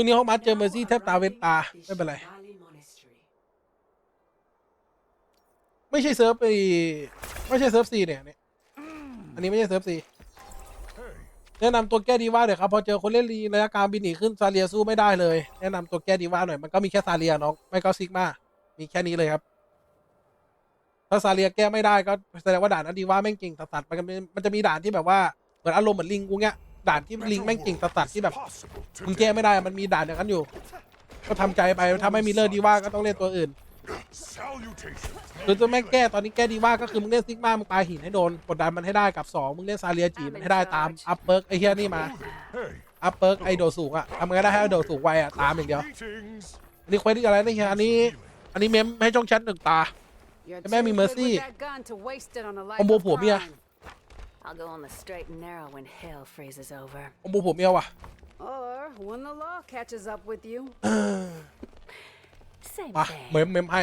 ช่วงนี้ห้องมัดเจอเมอร์ซี่แทบตาเวนตา ไม่เป็นไร ไม่ใช่เซิร์ฟไอไม่ใช่เซิร์ฟซีเนี่ยเนี่ย อันนี้ไม่ใช่เซิร์ฟซีแนะนำตัวแก้ดีว่าหน่อยครับ พอเจอคนเล่นรีระยะกลางบินหนีขึ้นซาเลียสู้ไม่ได้เลย แนะนำตัวแก้ดีว่าหน่อยมันก็มีแค่ซาเลียน้องไม่ก็ซิกมามีแค่นี้เลยครับ ถ้าซาเลียแก้ไม่ได้ก็แสดงว่าด่านนั้นดีว่าแม่งเก่งตัดๆมันก็มีมันจะมีด่านที่แบบว่าเหมือนอารมณ์เหมือนลิงกูเงี้ย ด่านที่ลิงแม่งเก่งตัดๆที่แบบมึงแก้ไม่ได้มันมีด่านอย่างนั้นอยู่ ก็ทำใจไปถ้าไม่มีเลิศดีว่าก็ต้องเล่นตัวอื่นหรือตัวแม่งแก้ตอนนี้แก้ดีว่าก็คือมึงเล่นซิกมามึงปาหินให้โดนกดดันมันให้ได้กับสองมึงเล่นซาเลียจีมันให้ได้ตามอัพเปิร์กไอ้เฮียนี่มาอัพเปิร์กไอโดดสูงอะทำไงได้ให้โดดสูงไวอะตามอย่างเดียวอันนี้เควสที่อะไรนี่เฮียอันนี้ อันนี้เมมให้ช่องแชทหนึ่งตาแม่มีเมอร์ซี่คอมโบผัวเมีย I'll go on the straight and narrow when hell freezes over. คอมโบผมเมียวว่ะ Or when the law catches up with you. Same มาเม thing. มเมมให้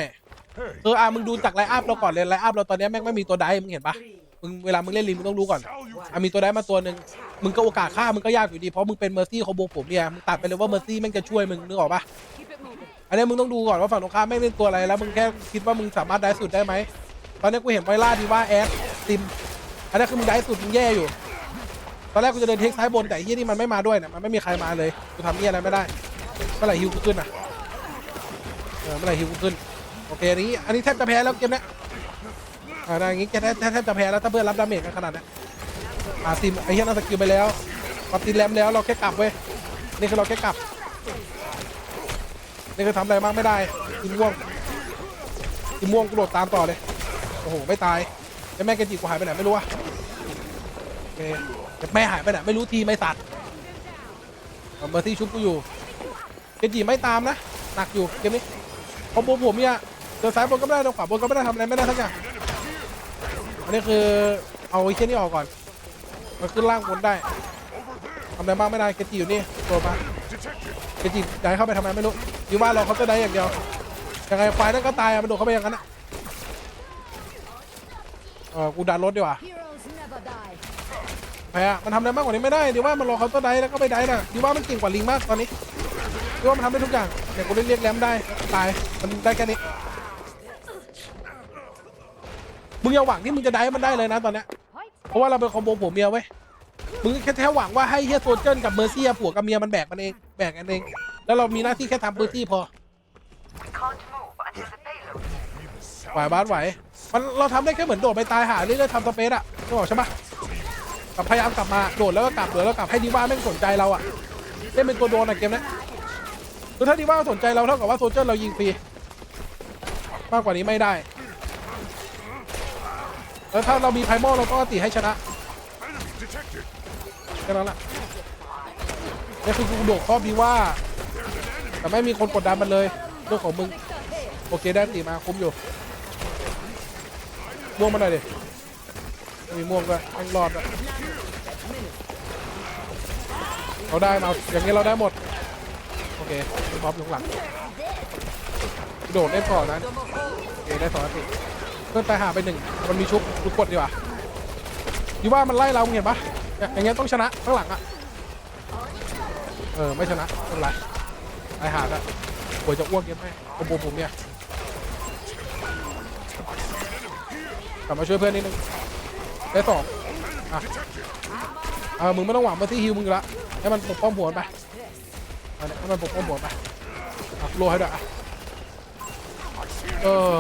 เอออะมึงดูจากไลน์อัพเราก่อนเลยไลน์อัพเราตอนนี้แม่งไม่มีตัวไดฟ์มึงเห็นปะมึงเวลามึงเล่นลิงมึงต้องรู้ก่อนอะมีตัวไดฟ์มาตัวหนึ่งมึงก็โอกาสฆ่ามึงก็ยากอยู่ดีเพราะมึงเป็นเมอร์ซี่คอมโบผมเนี่ยมึงตัดไปเลยว่าเมอร์ซี่แม่งจะช่วยมึงนึกออกปะ Keep it moving. อันนี้มึงต้องดูก่อนว่าฝั่งตรงข้ามแม่งเล่นตัวอะไรแล้วมึงแค่คิดว่ามึงสามารถได้สุดได้ไหมตอนนี้กูเห็นไวล่าดีว่าแอดซิม อันนี้คือมึงได้สุดมึงแย่อยู่ ตอนแรกกูจะเดินเทคซ้ายบนแต่ไอ้เฮียนี่มันไม่มาด้วยเนี่ยมันไม่มีใครมาเลย กูทำเฮียอะไรไม่ได้ เมื่อไหร่ฮิวกูขึ้นอะ เออเมื่อไหร่ฮิวกูขึ้น โอเคอันนี้ อันนี้แทบจะแพ้แล้วเกมเนี้ยอ่าได้อย่างงี้แกแทบแทบแทบจะแพ้แล้วถ้าเพื่อนรับดาเมจกันขนาดเนี้ยอ่าซิมไอ้เฮียน่าสกิลไปแล้วปฏิแรมแล้วเราแค่กลับเว้ย นี่คือเราแค่กลับ นี่คือทำอะไรมากไม่ได้กินม่วงกินม่วงกระโดดตามต่อเลย โอ้โห ไม่ตาย แล้แม่เกจิกูหายไปไหนไม่รู้อะโอเคแต่แม่หายไปไหนไม่รู้ทีไม่สัตว์เอาเบอร์ที่ชุบกูอยู่เกจิไม่ตามนะหนักอยู่เกมนี้คอมโบผมเนี่ยเดินซ้ายบนก็ไม่ได้เดินขวาบนก็ไม่ได้ทำอะไรไม่ได้ทั้งอย่างอันนี้คือเอาไอ้เช่นนี้ออกก่อน มันขึ้นล่างบนได้ทำอะไรมากไม่ได้เกจิอยู่นี่ตัวมาเกจิได้เข้าไปทำไมไม่รู้อยู่บ้านเราเขาจะได้อย่างเดียวยังไงควายนั่นก็ตายอะมันโดดเข้าไปอย่างนั้นอะ ออกูดันรถดีกว่าแพ้อะมันทำอะไรมากกว่านี้ไม่ได้ดีว่ามันรอเขาตอร์ได้แล้วก็ไปได้นะดีว่ามันเก่งกว่าลิงมากตอนนี้ดีว่ามันทำได้ทุกอย่างเดี๋ยวกูเรียกเรียกแรมได้ตายมันได้แค่นี้มึงอย่าหวังที่มึงจะได้มันได้เลยนะตอนนี้เพราะว่าเราเป็นคอมโบผัวเมียเว้ยมึงแค่แค่หวังว่าให้เฮียโซเจนกับเมอร์ซี่ผัวกับเมียมันแบกมันเองแบกกันเอง แล้วเรามีหน้าที่แค่ทำเมอร์ซี่พอไหวบ้านไหว มันเราทำได้แค่เหมือนโดดไปตายหาเรื่อยๆทำสเปซอะนึกอกใช่ปะกับพยายามกลับมาโดดแล้วก็กลับโดดแล้วกลับให้ดีว่าแม่สนใจเราอะเล่นเป็นตัวโดนอะเกมนี้คือถ้าดีว่าสนใจเราเท่ากับว่าโซเจอร์เรายิงฟรีมากกว่านี้ไม่ได้แล้วถ้าเรามีไพมอลเราก็ตีให้ชนะแค่นั้นแหละนี่คือกูโดดครอบดีว่า แต่ไม่มีคนกดดันมันเลยเรื่องของมึง โอเคได้ตีมาคุ้มอยู่ ม่วงมาหน่อยดิมีม่วงด้วยแม่งรอดอะเราได้มาอย่างนี้เราได้หมด โอเคพร้อมอยู่ข้างหลังโดดเล่นก่อนนะโอเคได้สองนาทีเพื่อนไปหาไปหนึ่งมันมีชุบดูกดดีกว่าดีว่ามันไล่เรามึงเห็นปะอย่างเงี้ยต้องชนะข้างหลังอะเออไม่ชนะไม่เป็นไรไอหาดอะปวยจะอ้วกเยังไงกระโบผมเนี่ย กลับมาช่วยเพื่อนนิดนึงได้สองอะเออมึงไม่ต้องหวังมาที่ฮิวมึงละให้มันปกป้องผัวไปเอาเนี่ยให้มันปกป้องผัวไปอะโลให้ด้วยอะเออ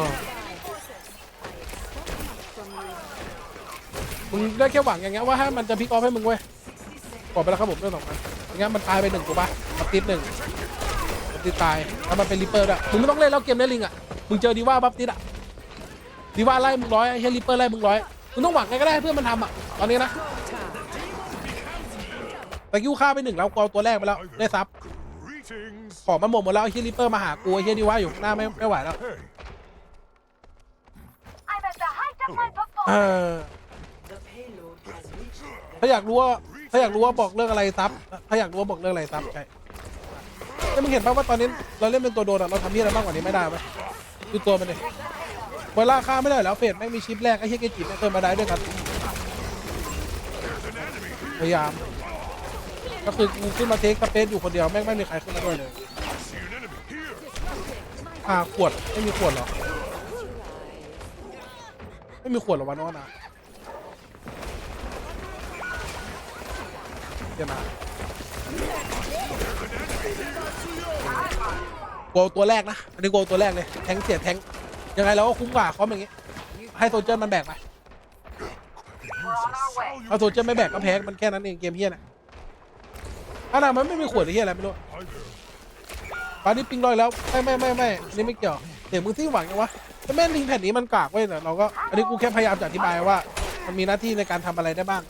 มึงได้แค่หวังอย่างเงี้ยว่าให้มันจะพลิกออฟให้มึงเว้ยบอกไปแล้วครับผมเรื่องสองมันอย่างเงี้ยมันตายไปหนึ่งถูกปะมันติดหนึ่งมันติดตายแล้วมันเป็นริปเปอร์ด้วยมึงไม่ต้องเล่นแล้วเกมได้ลิงอะมึงเจอดีว่าบัฟติดอะ ดีว่าไล่มึงร้อยไอ้เฮลิเปอร์ไล่มึงร้อยมึงต้องหวังไงก็ได้เพื่อนมันทำอะตอนนี้นะตะกิ้วฆ่าไปหนึ่งแล้วกเอาตัวแรกไปแล้วได้ซับของมันหมดหมดแล้วไอ้เฮลิเปอร์มาหากูไอ้เฮดีว่าอยู่หน้าไม่ไม่ไหวแล้วเออถ้าอยากรู้ว่าถ้าอยากรู้ว่าบอกเรื่องอะไรซับถ้าอยากรู้ว่าบอกเรื่องอะไรซับใช่แล้วมึงเห็นป่ะว่าตอนนี้เราเล่นเป็นตัวโดนอะเราทำที่อะไรมากกว่านี้ไม่ได้ไหมดูตัวมันเลย เวลาฆ่าไม่ได้แล้วเฟดแม่งมีชิปแรกไอ้เฮียเกจิแม่งเคยมาได้ด้วยกันพยายาม ก็คือกูขึ้นมาเทคสเปซอยู่คนเดียวแม่งไม่มีใครขึ้นมาด้วยเลยอ่าขวดไม่มีขวดหรอไม่มีขวดหรอวะน้องนะเดี๋ยวนะโกตัวแรกนะอันนี้โกตัวแรกเลยแทงเสียแทง ยังไงเราก็คุ้มกว่าคอมอย่างงี้ ให้โซลเจอร์มันแบกไปถ้าโซลเจอร์ไม่แบกก็แพ้ มันแค่นั้นเองเกมเฮียน่ะอันนั้นมันไม่มีขวดหรือเฮียอะไรไม่รู้ปานี้ปิงลอยแล้ว ไม่ไม่ไม่ไม่อันนี่ไม่เกี่ยว เดี๋ยวมึงที่หวังยังวะแต่แม่นลิงแผ่นนี้มันกากเว้ยแต่เราก็ อันนี้กูแค่พยายามจะอธิบายว่า มันมีหน้าที่ในการทำอะไรได้บ้าง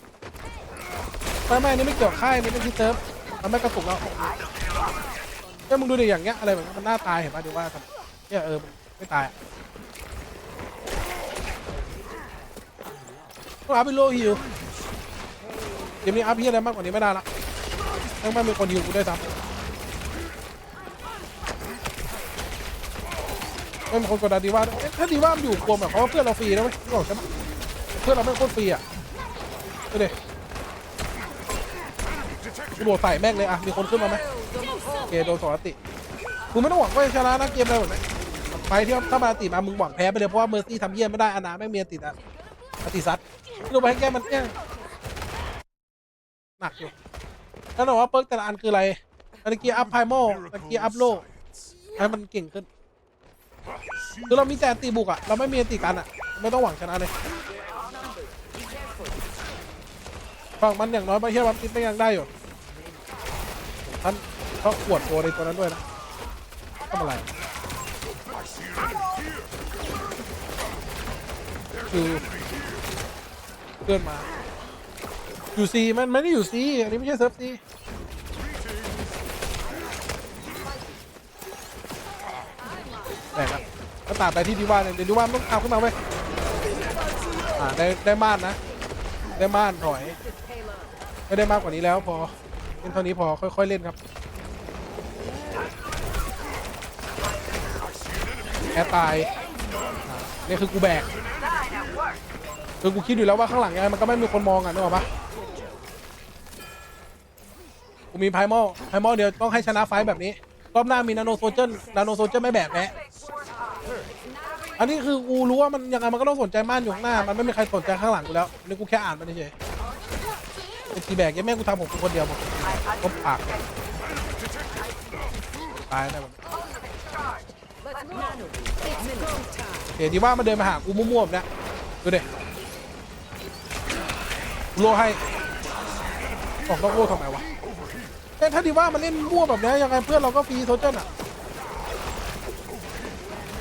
ไม่ไม่อันนี้ไม่เกี่ยวค่ายอันนี่ไม่ที่เซิร์ฟมันไม่กระตุกแล้วเนี่ยมึงดูดิอย่างเงี้ยอะไรแบบนี้มันหน้าตายเห็นป่ะดูว่าทำเนี่ยเออมันไม่ตายอะ ต้องอัพเป็นโลฮิวเกมนี้อัพเฮียอะไรมากกว่านี้ไม่ได้ละต้องไม่มีคนฮิวกูได้ซ้ำไม่มีคนกดดันดีว่าเอ๊ะถ้าดีว่ามันอยู่กลัวแบบเขาว่าเพื่อนเราฟรีนะเว้ยนึกอกใช่ไหมเพื่อนเราไม่โคตรฟรีอะดูดิกูโดดใส่แม่งเลยอะ มีคนขึ้นมาไหมโอเคโดนสองติกูไม่ต้องหวังว่าจะชนะนะเกมอะไรแบบนี้ไปที่ถ้ามาติมามึงหวังแพ้ไปเลยเพราะว่าเมอร์ซี่ทำเยี่ยมไม่ได้อนาแม่งมีอติดอะอติซัด ดูไปให้แกมันเนี่ยหนักอยู่แล้วหนูว่าเปิร์กแต่ละอันคืออะไรตะกียร์อัพไพโมตะกียร์อัพโลให้มันเก่งขึ้นคือเรามีแต่ตีบุกอะเราไม่มีตีกันอะไม่ต้องหวังชนะเลยฝั่งมันอย่างน้อยไปเฮียวันติดไม่ยังได้อยู่ท่านเขาขวดโกในตัวนั้นด้วยนะทำอะไรคือ เพื่อนมา อยู่ซีมันไม่ได้อยู่ซีอันนี้ไม่ใช่เซิร์ฟซีแต่ครับก็ตามไปที่ดีว่าเนี่ยเดี๋ยวดีว่าต้องเอาขึ้นมาไว้ยอ่าได้ได้ม่านนะ ได้ม่านถอย ไม่ได้มากกว่านี้แล้วพอเล่นเท่านี้พอค่อย ๆ เล่นครับแอร์ตายอ่านี่คือกูแบก คือกูคิดอยู่แล้วว่าข้างหลังยังไงมันก็ไม่มีคนมองอะนึกออกปะกูมีไพมอลไพมอลเดียวต้องให้ชนะไฟแบบนี้รอบหน้ามีนาโนโซเจอร์นาโนโซเจอร์ไม่แบกแพ้อันนี้คือกูรู้ว่ามันยังไงมันก็ต้องสนใจม่านอยู่ข้างหน้า มันไม่มีใครสนใจข้างหลังกูแล้วนี่กูแค่อ่านมันเฉยๆเป็นทีแบกยังแม่งกูทำผมกูคนเดียวหมดก็ปากตายได้หมเดี๋ยวที่ว่ามันเดินมาหากูมั่วๆเนี้ยดูดิ โลให้ออกต้องโลทำไมวะแต่ถ้าดีว่ามันเล่นมั่วแบบเนี้ยยังไงเพื่อนเราก็ฟรีโซเจนอะ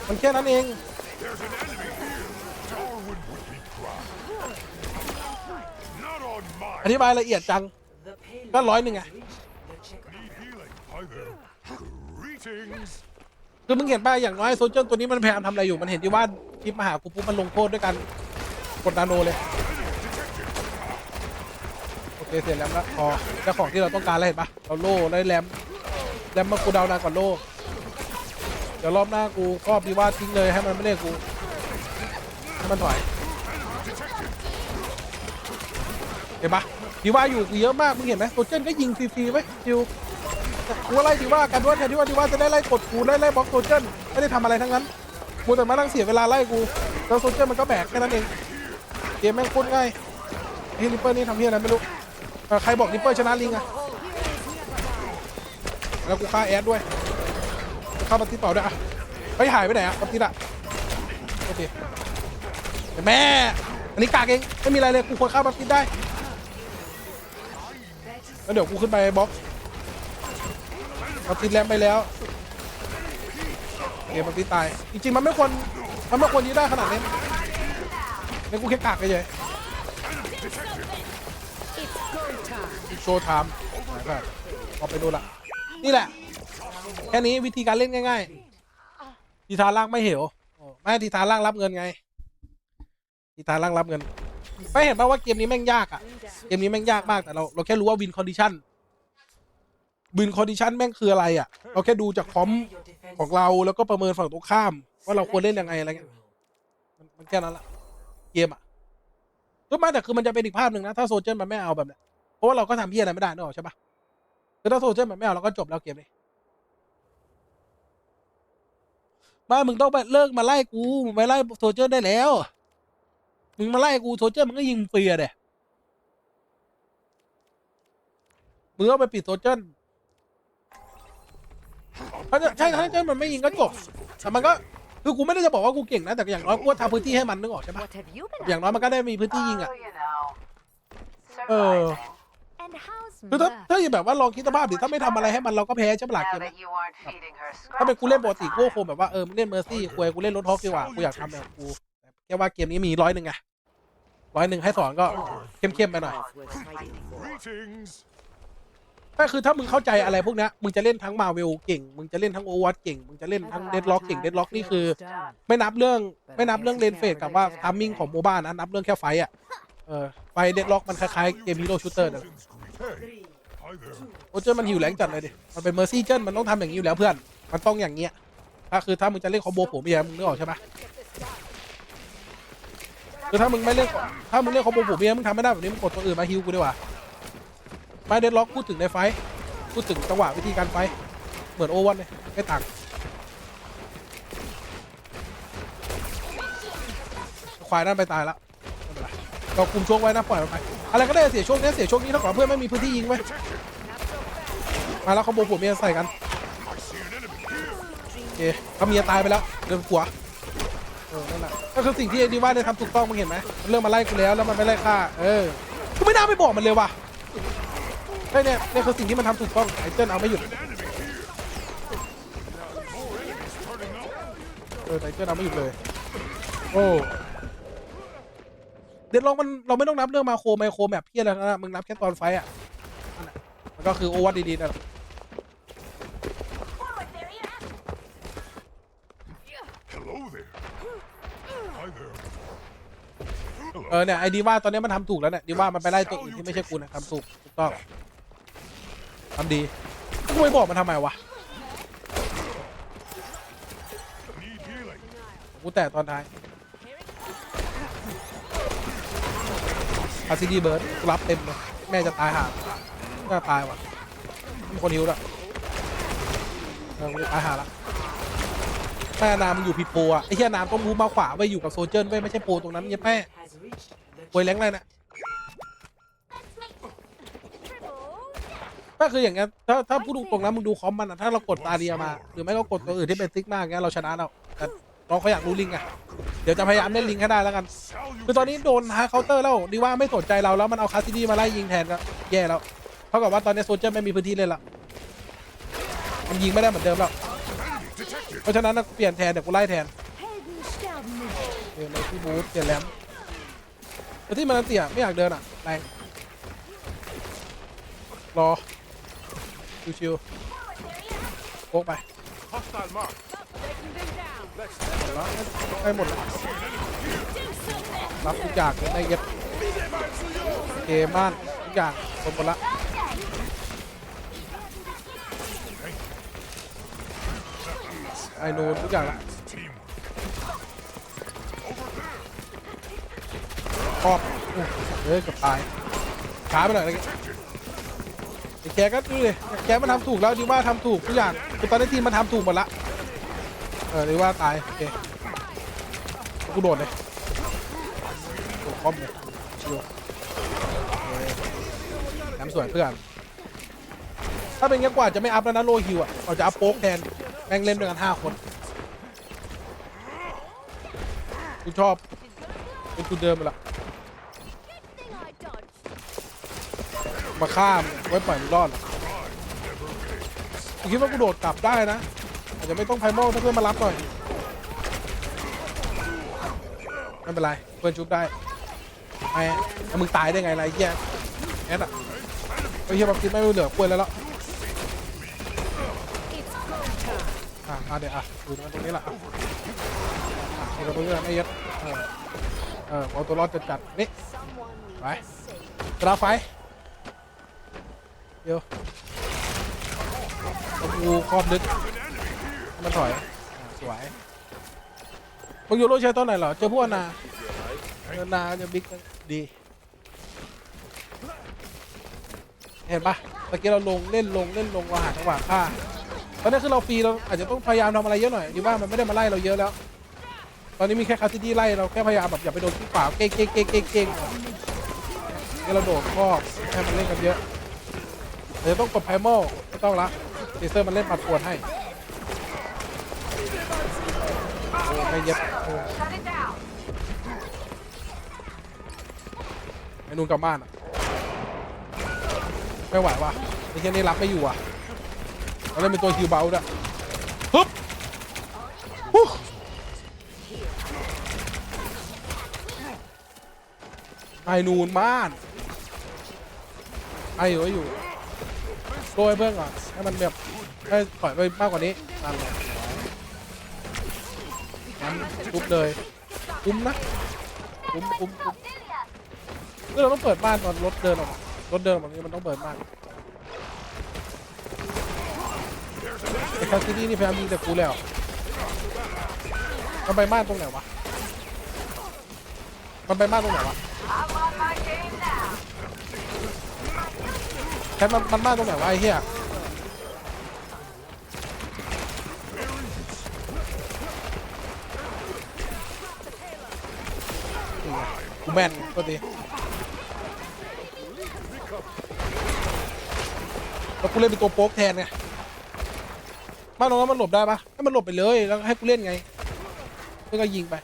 มันแค่นั้นเอง Not on my อธิบายละเอียดจัง ก็ร้อยหนึ่งไง healing. Hi there. Greetings. คือมึงเห็นป่ะอย่างน้อยโซเจอร์ตัวนี้มันพยายามทำอะไรอยู่ มันเห็นที่ว่าคลิปมาหากูปุ๊บมันลงโทษด้วยกันกดนาโนเลยโอ เคเสร็จแล้วแล้วพอเจ้าของที่เราต้องการแล้วเห็นปะเราโล่ได้แรมแรมมากูดาวนานก่อนโล่เดี๋ยวรอบหน้ากูก็ดีว่าทิ้งเลยให้มันไม่เล่นกูให้มันถอยเห็นปะดีว่าอยู่กูเยอะมากมึงเห็นไหมโซเจนก็ยิงฟรีๆไว้คิวกูไล่ดีว่ากันว่าแทนที่ว่าดีว่าจะได้ไล่กดกูไล่ไล่บล็อกโซเจนไม่ได้ทำอะไรทั้งนั้นกูแต่มานั่งเสียเวลาไล่กูแล้วโซเจนมันก็แบกแค่นั้นเองเกมแม่งโคตรง่ายเฮลิเปอร์นี่ทำเฮียอะไรไม่รู้ เออใครบอกลิปเปอร์ชนะลิงอะแล้วกูฆ่าแอดด้วยฆ่าบัตติต่อด้วยอะไปหายไปไหนอะบัตติอะโอเคแม่ อันนี้กากเองไม่มีอะไรเลยกูควรฆ่าบัตติได้แล้วเดี๋ยวกูขึ้นไปบล็อกมันติแรมไปแล้วเกมมันติตายจริงๆมันไม่ควรมันไม่ควรยืดได้ขนาดนี้นี่กูแค่กากเฉย โชว์ไทม์ไหนแบบเอาไปดูละนี่แหละ แค่นี้วิธีการเล่นง่าย ๆ ทีทาล่างไม่เหวไม่ทีทาล่างรับเงินไง ทีทาล่างรับเงิน ไม่เห็นป่าว่าเกมนี้แม่งยากอะเกมนี้แม่งยากมากแต่เราเราแค่รู้ว่าวินคอนดิชันบินคอนดิชันแม่งคืออะไรอะ เราแค่ดูจากคอมของเราแล้วก็ประเมินฝั่งตรงข้าม ว่าเราควรเล่นยังไงอะไรเงี้ยมันแค่นั้นละเกมอะก็ไมาแต่คือมันจะเป็นอีกภาพหนึ่งนะ ถ้าโซเจนมันไม่เอาแบบเนี้ย เพราะว่าเราก็ทำเพี้ยอะไรไม่ได้นึกออกใช่ปะคือถ้าโซเชียลมันไม่เอาเราก็จบแล้วเกมนี้บ้านมึงต้องไปเลิกมาไล่กูมึงไปไล่โซเชียลได้แล้ว มึงมาไล่กูโซเชียลมันก็ยิงฟรีอะเด้มึงต้องไปปิดโซเชียลถ้าจะใช่ถ้าโซเชียลมันไม่ยิงก็จบแต่มันก็คือกูไม่ได้จะบอกว่ากูเก่งนะแต่อย่างน้อยกูก็ทำพื้นที่ให้มันนึกออกใช่ปะ What have you been อย่างน้อยมันก็ได้มีพื้นที่ยิงอะ you know. Oh. Surviving. And how's คือถ้า Murph? ถ้าอย่างแบบว่าลองคิดสภาพดิถ้าไม่ทำอะไรให้มันเราก็แพ้ใช่ปะล่ะเก Now มนี้ that you aren't feeding her ถ้าเป็น scraps กูเล่น all ป the กติกูก็ time. คงแบบว่าเออมึงเล่นเมอร์ซี่คุยกูเล่นรถฮอกดีกว่ากูอยากทำแบบกูแต่แค่ว่าเกมนี้มีร้อยหนึ่งไงร้อยหนึ่งให้สอนก็เข้มๆไปหน่อย Was fighting for. Greetings. ก็คือถ้ามึงเข้าใจอะไรพวกเนี้ยมึงจะเล่นทั้งมาเวลเก่ง มึงจะเล่นทั้งโอวัตเก่ง มึงจะเล่นทั้งเดดล็อกเก่งเดดล็อกนี่คือ ไม่นับเรื่องไม่นับเรื่องเลนเฟสกับว่าทามมิ่งของโมบ้านะนับเรื่องแค่ไฟต์อะ เออไฟเดดล็อกมันคล้ายๆเกมฮีโร่ชูเตอร์นั่นแหละ Hey. Hi there. โอเจอร์มันหิวแรงจัดเลยดิ มันเป็นเมอร์ซี่เจนมันต้องทำอย่างนี้อยู่แล้วเพื่อน มันต้องอย่างเงี้ยถ้าคือถ้ามึงจะเล่นคอมโบผมเมียมึงนึกออกใช่ปะคือถ้ามึงไม่เล่นถ้ามึงเล่นคอมโบผมเมียมึงทำไม่ได้แบบนี้มึงกดตัวอื่นมาฮิวกูดีกว่าไม่เดดล็อกพูดถึงในไฟท์พูดถึงจังหวะวิธีการไฟท์เหมือนโอวันเลยไม่ต่างควายนั่นไปตายแล้วไม่เป็นไรเราคุมช่วงไว้นะปล่อยมันไป อะไรก็ได้เสียช่วงนี้เสียช่วงนี้เท่ากับเพื่อนไม่มีพื้นที่ยิงไว้มาแล้วคอมโบผัวเมียใส่กันโอเคเขาเมียตายไปแล้วเดินขัวเออนั่นแหละก็คือสิ่งที่ไอ้ดีว่าได้ทำถูกต้องมึงเห็นไหมเริ่มมาไล่กูแล้วแล้วมันไม่ไล่ฆ่าเออกูไม่น่าไปบอกมันเลยว่ะใช่เนี่ยนี่คือสิ่งที่มันทำถูกต้องไอ้เจิ้นเอาไม่หยุดเออไอ้เจิ้นเอาไม่หยุดเลยโอ้ เดี๋ยวลองมันเราไม่ต้องนับเรื่องมาโครไมโครแบบเพี้ยอะไรทั้งนั้นอะมึงนับแค่ตอนไฟต์อะนั่นแหละมันก็คือโอวัตดีๆนั่นแหละ Hello there. Hi there. เออเนี่ยไอ้ดีว่าตอนนี้มันทำถูกแล้วเนี่ยดีว่ามันไปไล่ตัวอื่นที่ไม่ใช่กูนะทำถูกถูกต้องทำดีกูไม่บอกมันทำไมวะ Need healing. กูแตะตอนท้าย อาซีดีเบิร์ดรับเต็มเลยแม่จะตายห่าน่าตายว่ะมีคนหิวด้วยเออกูจะตายห่าละแม่นามมันอยู่ผิดโปรอะไอ้เหี้ยนามต้องมูฟมาขวาไปอยู่กับโซเจอร์ไว้ไม่ใช่โปรตรงนั้นเหี้ยัแม่โวยแรงเลยนะก็คืออย่างเงี้ยถ้าถ้าพูดตรงๆนะมึงดูคอมมันอะถ้าเรากดตาเรียมา หรือไม่ก็กดตัวอื่นที่เป็นติ๊กมากเงี้ยเราชนะแล้วแต่น้องเขาอยากรู้ลิงอะ เดี๋ยวจะพยายามเล่นลิงให้ได้แล้วกัน คือตอนนี้โดนฮาเคาน์เตอร์แล้วดีว่าไม่สนใจเราแล้วมันเอาคาซิดี้มาไล่ยิงแทนก็แย่แล้วเท่ากับว่าตอนนี้โซเจอร์ไม่มีพื้นที่เล่นละมันยิงไม่ได้เหมือนเดิมแล้ว เพราะฉะนั้นนะเปลี่ยนแทนเดี๋ยวกูไล่แทนเปลี่ยนไปที่บูธเปลี่ยนแรมแต่ที่มันเสียไม่อยากเดินอะแรงรอชิวๆโป๊กไป Hostile mark. หมดแล้ห้หมดล้วรับทุกอย่างเลยได้เย็ดเกมบ้านทุกอย่างหมดหมดละไอ้นูนทุกอย่างละ Teamwork. ครอบเฮ้ยกับตายช้าไปหน่อยนะไอ้แกก็ดูดิแกมันทำถูกแล้วดีว่าทำถูกทุกอย่างคือตอนนี้ทีมมันทำถูกหมดละ เออดีว่าตาย โอเค กูโดดเลยโดดคอมเลยชิวโอเคแถมสวยเพื่อน ถ้าเป็นงี้กว่าจะไม่อัพแล้วนะโลฮิวอะเราจะอัพโป๊กแทน แม่งเล่นด้วยกันห้าคนกูชอบ เป็นจุดเดิมไปละมาข้ามไว้ปล่อยมันรอดกูคิดว่ากูโดดกลับได้นะ อาจจะไม่ต้องไพมถ้าเพื่อนมารับหน่อยไม่เป็นไรเพื่อนชุบได้ไอ้มึงตายได้ไงไรแย่แอดอะไอ้เหี้ยแบบคิไม่เหลือป่วยแล้วล้วอะมาเดี๋ยวอะดูตรงนี้ละอะอะเอาตรงนี้ละไอ้เหี้ยเออเออเอาตัวรอดจัดจัดนี่ไปกราไฟเดี๋ยวเอากูครอบลึก มันถอยอะสวยมึงอยู่โลกใช้ตอนไหนเหรอ เจอพวกนาเจอนาจะบิ๊กดี เห็นปะตะกี้เราลงเล่นลงเล่นลงเราหาจังหวะฆ่าตอนนี้คือเราฟรีเราอาจจะต้องพยายามทำอะไรเยอะหน่อยดีว่ามันไม่ได้มาไล่เราเยอะแล้ว ตอนนี้มีแค่คาซิดี้ไล่เราแค่พยายามแบบอย่าไปโดนที่ขวาเก่งเก่งเก่งเก่งเก่งนี่เราโดดครอบให้มันเล่นกันเยอะเดี๋ยวต้องกดไพมอลไม่ต้องละเดเซอร์มันเล่นปัดปวดให้ ไม่เย็บโอ้ไอ้นุ่นกลับบ้านอะไม่ไหวว่ะไอ้เช่นนี้รับไม่อยู่อะเราเล่นเป็นตัวคิวเบลด้วยฮึบฮู้ไอ้นูนบ้านไอ้อยู่ไอ้อยู่โดยเพื่อนก่อนให้มันแบบให้ถอยไปมากกว่านี้นั่นแหละ ทุบเลยคุ้มนะคุ้มคุ้มคุ้มเออเราต้องเปิดบ้านตอนรถเดินออกมารถเดินออกมานี้มันต้องเปิดบ้านไอ้คาซิตี้นี่พยายามยิงแต่กูแล้วมันไปบ้านตรงไหนวะมันไปบ้านตรงไหนวะแคทมันมันบ้านตรงไหนวะไอ้เหี้ย แมนก็ดีแล้วกูเล่นเป็นตัวโป๊กแทนไงบ้านตรงนั้นมันหลบได้ปะให้มันหลบไปเลยแล้วให้กูเล่นไงเพื่อก็ยิงไป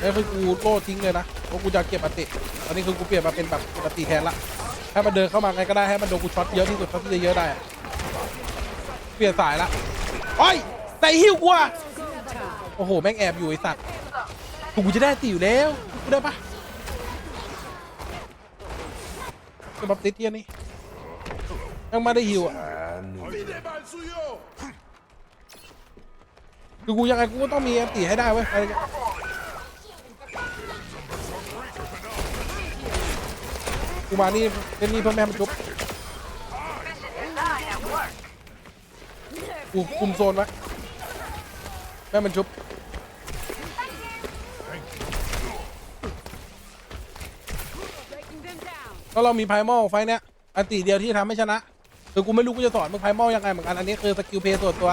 เอ้ยคือกูโล่ทิ้งเลยนะเพราะกูจะเก็บอติตอนนี้คือกูเปลี่ยนมาเป็นแบบปกติแทนละให้มันเดินเข้ามาไงก็ได้ให้มันโดนกูช็อตเยอะที่สุดเท่าที่จะเยอะได้เปลี่ยนสายละ โอ้ยใส่หิ้วกูอะโอ้โห แม่งแอบอยู่ไอสัตว์กูจะได้ตีอยู่แล้วกูได้ปะเป็นบัฟติสเทียนี่ยังมาได้หิวอะคือกูยังไงกูก็ต้องมีแอมตีให้ได้เว้ยอะไรเงี้ยกูมานี่เล่นนี่เพื่อแม่ให้มันจุบ Mission design at work. กูคุมโซนไว้แม่มันจุบก็เรามีไพมอลไฟเนี้ยอันตีเดียวที่ทำให้ชนะคือกูไม่รู้กูจะสอนมึงไพมอลยังไงเหมือนกันอันนี้คือสกิลเพย์ส่วนตัว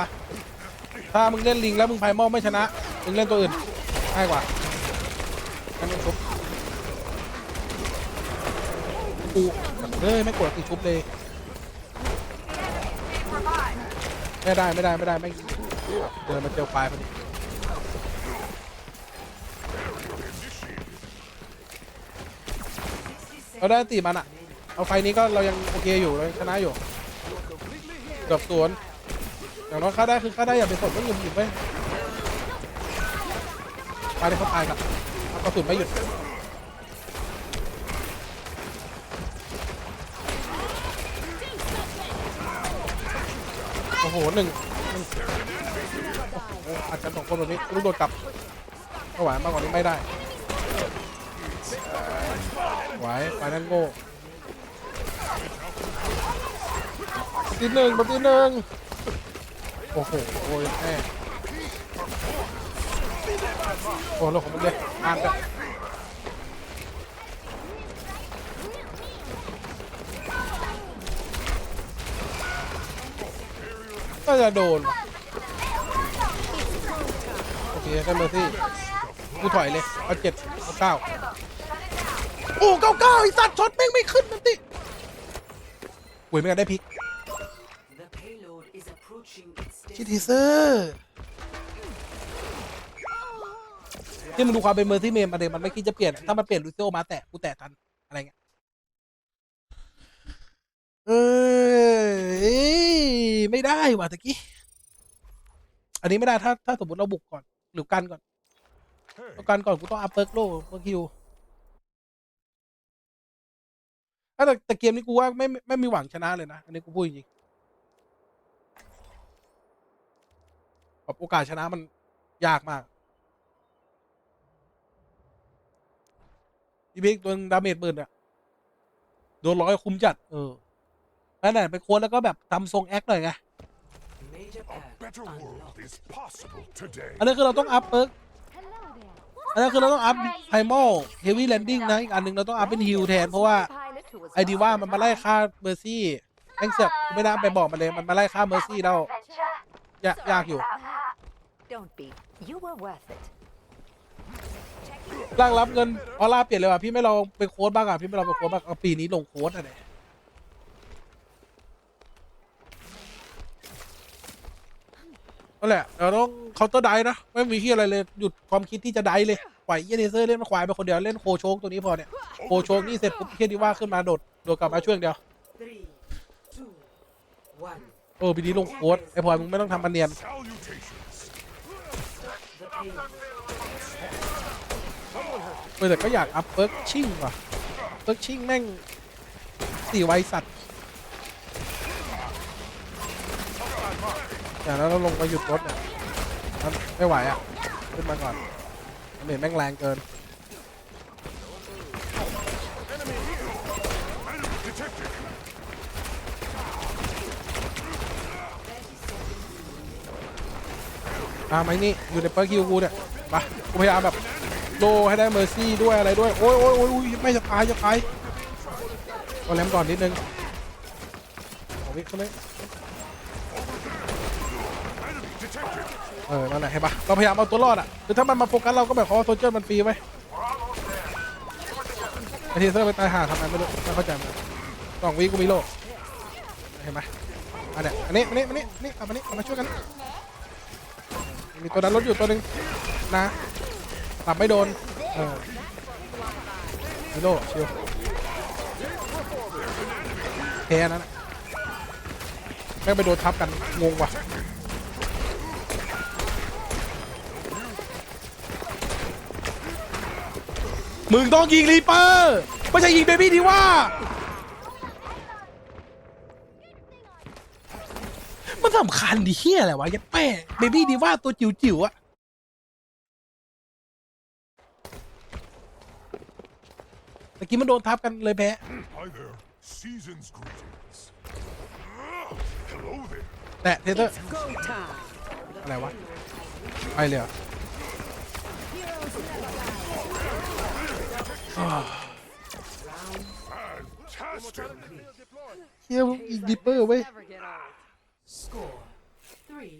ถ้ามึงเล่นลิงแล้วมึงไพมอลไม่ชนะมึงเล่นตัวอื่นง่ายกว่าอันนี้ชุบกูเฮ้ยไม่กดตีชุบเลย ไม่ได้ไม่ได้ไม่ได้ไม่เดินมาเจอปลายพอดีเราได้ตีมันอะเอาไฟนี้ก็เรายังโอเคอยู่เรายังชนะอยู่เกือบสวนอย่างน้อยค่าได้คือค่าได้อย่าไปสดต้องหยุดหยุดไปตายได้เขาตายกับเอากระสุนไม่หยุด โอ้โหหนึ่งหนึ่งโอ้โหอาจจะสองคนแบบนี้ลูกโดดกลับไม่ไหวมากกว่านี้ไม่ได้ไหวไปนั่นโง่ปฏิหนึ่งปฏิหนึ่งโอ้โหโอ้ยแม่โอ้โหของมันเลยอ่านกั นก็จะโดนโอเคได้เมอร์ซี่กูถอยเลยเอาเจ็ดเอาเก้าโอ้เก้าเก้าไอสัตว์ช็อตแม่งไม่ขึ้นนั่นติหวยไม่กันได้พลิกชิทีเซอร์ที่มึงดูความเป็นเมอร์ซี่เมมมาเด็มันไม่คิดจะเปลี่ยน ถ้ามันเปลี่ยนลูซิโอมาแตะกูแตะทัน อะไรเงี้ยเอ้ย ไม่ได้ว่ะตะกี้ อันนี้ไม่ได้ถ้าถ้าสมมติเราบุกก่อน หรือกันก่อน Hey, เอากันก่อนกูต้องอัพเปิร์กโลเปิร์กคิวแต่แต่เกมนี้กูว่าไม่ไม่ไม่มีหวังชนะเลยนะ อันนี้กูพูดจริงๆแบบโอกาสชนะมันยากมากอีบิ๊กตัวดาเมจหมื่นอะโดนร้อยคุ้มจัด เออ นั่นแหละไปโค้ดแล้วก็แบบทำทรงแอคหน่อยไง major a path better world unlocked. is possible today. อันนี้คือเราต้องอัพเปิร์กอันนั้นคือเราต้องอัพไพมอลเฮฟวี่แลนดิ้งนะอีกอันหนึ่งเราต้องอัพเป็นฮิลแทนเพราะว่า Pilot who was ไอดีว่ามันมาไล่ฆ่าเมอร์ซี่แองเสือกกูไม่น่าไปบอกมันเลยมันมาไล่ฆ่าเมอร์ซี่แล้ว Adventure. ยากยากอยู่ Don't be. You were worth it. ร่างรับเงินออร่าเปลี่ยนเลยว่ะพี่ไม่ลองไปโค้ดบ้างอะพี่ไม่ลองไปโค้ดบ้างเอาปีนี้ลงโค้ดอะเนี่ นั่นแหละเราต้องเคาน์เตอร์ไดนะ ไม่มีที่อะไรเลย หยุดความคิดที่จะไดเลยปล่อยเยเนเซอร์เล่นมาควายไปคนเดียว เล่นโคโชกตัวนี้พอเนี่ย โคโชกนี่เสร็จปุ๊บเฮียดีว่าขึ้นมาโดด โดดกลับมาช่วยอย่างเดียว เออปีนี้ลงโค้ดไอ้พลอยมึงไม่ต้องทำมันเนียนเออแต่ก็อยากอัพเปิร์กชิ่งว่ะเปิร์กชิ่งแม่งสี่ไวสัตว์ อย่างนั้นเราลงมาหยุดรถเนี่ยมันไม่ไหวอะ ขึ้นมาก่อนมันเห็นแม่งแรงเกิน Detected. ตาไอ้นี่ อยู่ในเปิร์คิวกูเนี่ยไปกูพยายามแบบโลให้ได้เมอร์ซี่ด้วยอะไรด้วย โอ้ยโอ้ยโอ้ยอุ๊ยไม่จะตายจะตายก็แลมก่อนนิดนึงเอาวิเขาเลย ออนั่นแหละเห็นปะเราพยายามเอาตัวรอดอะคือถ้ามันมาโฟกัสเราก็แบบเขาว่าโซเจอร์มันฟรีไว้ไอทีเซอร์ไปตายห่าทำไมไม่รู้ไม่เข้าใจมันสองวิกูมีโลเห็นไหมอันเนี้ยอันนี้อันนี้อันนี้อันนี้เอามานี่เอามาช่วยกัน มีตัวนั้นรถอยู่ตัวหนึ่งนะหลับไม่โดนเออมีโลชิวแค่นั้นแม่งไปโดนทับกันงงว่ะ มึงต้องยิงรีเปอร์ไม่ใช่ยิงเบบี้ดีว่า มันสำคัญดิเฮียอะไรวะยัดแป้เบบี้ดีว่าตัวจิ๋วๆอะตะกี้มันโดนทับกันเลยแพ้ Hi there. Season's greetings. Ah, Hello there. แตะเทเตอร์ Go time. อะไรวะ ไปเลยเหรอ เฮียมึงยิงดิปเปอร์เว้ย Never get old. Score. Three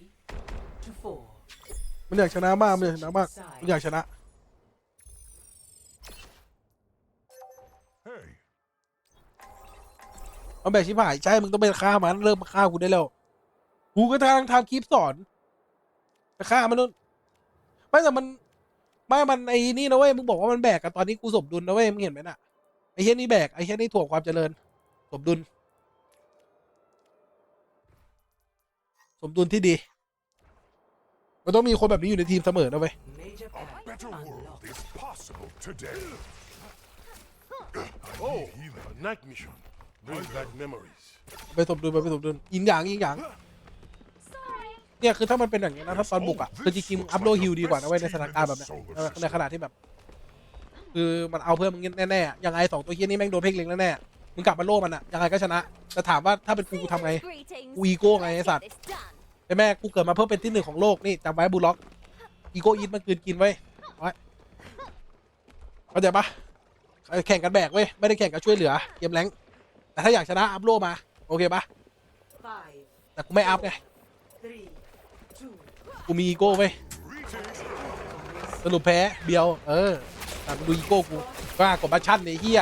to four. มันอยากชนะมากมันอยากชนะมากมันอยากชนะ Hey, มันแบบชิบหายใช่ มึงต้องไปฆ่ามันเริ่มมาฆ่ากูได้แล้วกูก็ทางทำคลิปสอนไปฆ่ามันนู่นไม่แต่มัน ไม่มันไอ้นี่นะเว้ยมึงบอกว่ามันแบกกันตอนนี้กูสมดุลนะเว้ยมึงเห็นไหมน่ะไอ้เฮียนี่แบกไอ้เฮียนี่ถ่วงความเจริญ สมดุล สมดุลที่ดีมันต้องมีคนแบบนี้อยู่ในทีมเสมอนะเว้ย Major a pack better world unlocked. is possible today. Oh, a night mission. Brings back memories. ไปสมดุลไปไปสมดุลยิงหยางยิงหยาง เนี่ยคือถ้ามันเป็นอย่างนี้นะถ้าตอนบุกอะคือจริงๆมึงอัพโลดฮิลดีกว่านะเว้ยในสถานการณ์แบบเนี้ยในขณะที่แบบ คือมันเอาเพื่อนมึงแน่ๆยังไงสองตัวเฮียนี่แม่งโดนเพ่งเล็งแน่ๆมึงกลับมาโล่มันอะยังไงก็ชนะแต่ถามว่าถ้าเป็นกูกูทำไงกูอีโก้ไงไอ้สัตว์ไอ้แม่กูเกิดมาเพื่อเป็นที่หนึ่งของโลกนี่จำไว้บูล็อกอีโก้อีทมันกลืนกินไว้เอาไว้เข้าใจปะแข่งกันแบกเว้ยไม่ได้แข่งกันช่วยเหลือเกมแรงแต่ถ้าอยากชนะอัพโลมาโอเคปะแต่กูไม่อัพไง กูมีอีโก้เว้ยสรุปแพ้เบียว เออมึงดูอีโก้กูบ้ากดบัชชั่นไอ้เหี้ย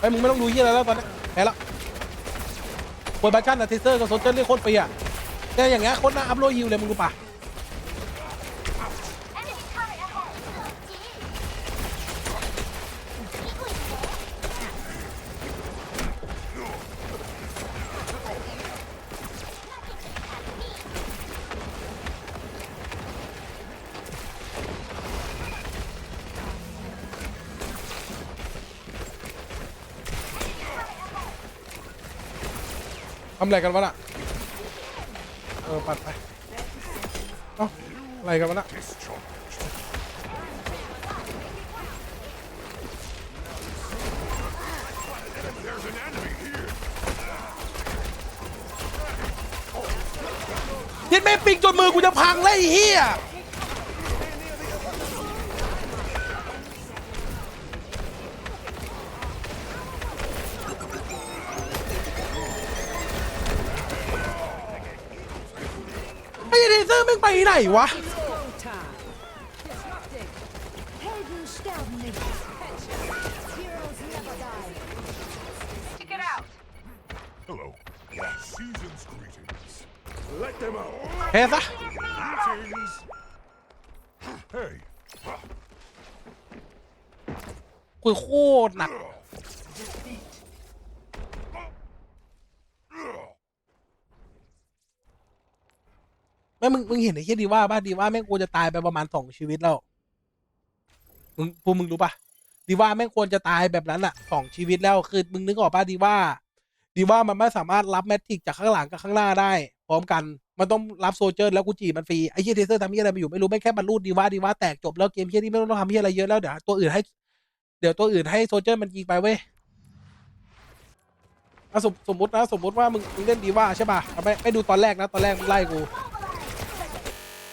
ไอ้มึงไม่ต้องดูเหี้ยอะไรแล้วตอนนี้แพ้แล้วกดบัชชั่นอะเทเซอร์กับโซเจอร์เรียกโคตรเปียแต่อย่างเงี้ยโคตรน่าอัพโหลดฮิวเลยมึงดูปะ อะไรกันวะน่ะ เออ ปัดไป เอ้า อะไรกันวะน่ะย็ดแม่ปิงจนมือกูจะพังเลยไอ้เฮีย มึงไปไหนวะ Helden sterben nicht. Heroes never die. Stick it out. Hello. Season's greetings. Let them out. แพ้ซะ Greetings. Hey. คุยโคตรหนัก แมึงเห็นไอ้เหี้ยดีว่าบ้าดีว่าแม่งควรจะตายไปประมาณสองชีวิตแล้วมึงพวกมึงรู้ปะดีว่าแม่งควรจะตายแบบนั้นอะสองชีวิตแล้วคือมึงนึกออกป่ะดีว่า ดีว่ามันไม่สามารถรับแมทริกจากข้างหลังกับข้างหน้าได้ พร้อมกันมันต้องรับโซเจอร์แล้วกูจีบมันฟรีไอ้เหี้ยเทเซอร์ทำเหี้ยอะไรมาอยู่ไม่รู้ไม่แค่บรรลุดีว่าดีว่าแตกจบแล้วเกมเหี้ยนี่ไม่ต้องทำเหี้ยอะไรเยอะแล้วเดี๋ยวตัวอื่นให้เดี๋ยวตัวอื่นให้โซเจอร์มันยิงไปเว้ยสมสมมตินะสมมติว่ามึงมึงเล่นดีว่าใช่ป่ะไม่ไม่ดูตอนแรกนะตอนแรกมึงไล่กู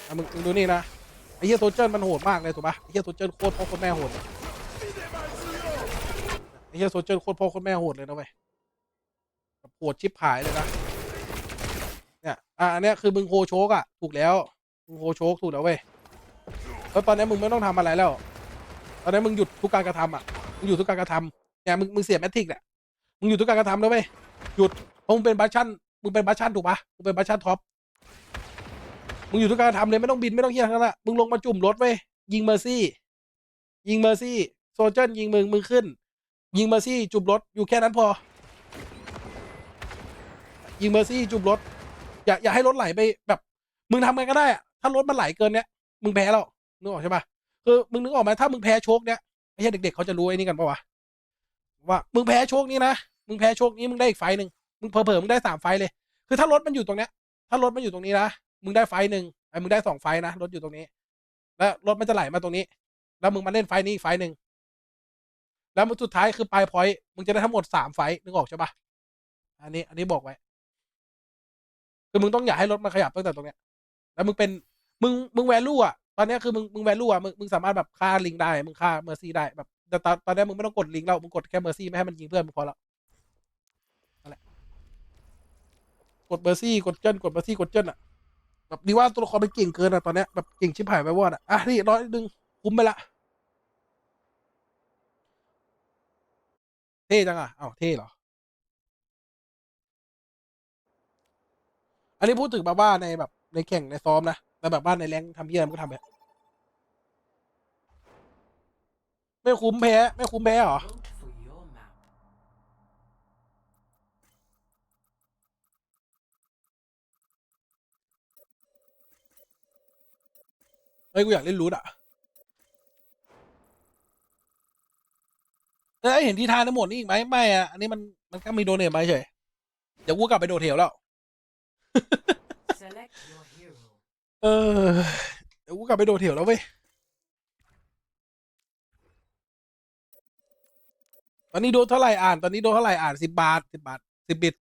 อะมึงมึงดูนี่นะไอ้เหี้ยโซเจอร์มันโหดมากเลยถูกปะไอ้เหี้ยโซเจอร์โคตรพ่อโคตรแม่โหดเลยไอ้เหี้ยโซเจอร์โคตรพ่อโคตรแม่โหดเลยนะเว้ยโหดชิบหายเลยนะเนี่ยอะอันเนี้ยคือมึงโฮโชกอะถูกแล้วมึงโฮโชกถูกแล้วเว้ยแล้วตอนนี้มึงไม่ต้องทำอะไรแล้ว ตอนนี้มึงหยุดทุกการกระทำอะมึงหยุดทุกการกระทำเนี่ยมึงมึงเสียแมทริกเนี่ยมึงหยุดทุกการกระทำแล้วเว้ยหยุดเพราะมึงเป็นบัชชั่นมึงเป็นบัชชั่นถูกปะมึงเป็นบัชชั่นท็อป มึงหยุดทุกการะทำเลยไม่ต้องบินไม่ต้องเฮียทั้งนั้นละมึงลงมาจุ่มรถเว้ยิงเมอร์ซี่ ยิงเมอร์ซี่โซเจนยิงมึงมึงขึ้น ยิงเมอร์ซี่จุ่มรถอยู่แค่นั้นพอ ยิงเมอร์ซี่จุ่มรถ อย่าอย่าให้รถไหลไปแบบ มึงทำไงก็ได้อะถ้ารถมันไหลเกินเนี้ยมึงแพ้แล้วนึกออกใช่ปะคือมึงนึกออกไหมถ้ามึงแพ้โชคเนี้ยไม่ใช่เด็กๆเขาจะรู้ไอ้นี่กันปะวะว่ามึงแพ้โชคนี้นะมึงแพ้โชคนี้มึงได้อีกไฟหนึ่งมึงเผลอๆมึงได้สามไฟเลย คือถ้ารถมันอยู่ตรงเนี้ย ถ้ารถมันอยู่ตรงนี้นะ มึงได้ไฟหนึ่งไอ้มึงได้สองไฟนะรถอยู่ตรงนี้ แล้วรถมันจะไหลมาตรงนี้ แล้วมึงมาเล่นไฟนี้อีกไฟหนึ่งแล้วมึงสุดท้ายคือปลายพอยต์มึงจะได้ทั้งหมดสามไฟนึกออกใช่ปะอันนี้ อันนี้บอกไว้ คือมึงต้องอย่าให้รถมันขยับตั้งแต่ตรงเนี้ย แล้วมึงเป็นมึงมึงแวลูอะตอนนี้คือมึงมึงแวลูอะมึงมึงสามารถแบบฆ่าลิงได้มึงฆ่าเมอร์ซี่ได้แบบแต่ตอนตอนนี้มึงไม่ต้องกดลิงแล้วมึงกดแค่เมอร์ซี่ไม่ให้มันยิงเพื่อนมึงพอแล้วนั่นแหละกดเมอร์ซี่กดเจิ้นกดเมอร์ซี่กดเจิ้นอะ แบบดีว่าตัวละครมันเก่งเกินอะตอนเนี้ยแบบเก่งชิบหายไปวอดอะอะนี่ร้อยดึงคุ้มไปละเท่จังอะอ้าเท่เหรอ อันนี้พูดถึงแบบว่าในแบบในแข่งในซ้อมนะแต่แบบว่าในแรงทำเยี่ยมนก็ทำแบบไม่คุ้มแพ้ ไม่คุ้มแพ้เหรอ ฮ้ยกูอยากเล่นรูทอะเอ้ยเห็นที่ทานทั้งหมดนี่อีกไหมไม่อะอันนี้มันมันก็มีโดเนทมาเฉยเดี๋ยวกูกลับไปโดดเหวแล้ว Select your hero. เออเดี๋ยวกูกลับไปโดดเหวแล้วเว้ยตอนนี้โดนเท่าไหร่อ่าน ตอนนี้โดนเท่าไหร่อ่านสิบบาทสิบบาทสิบบิต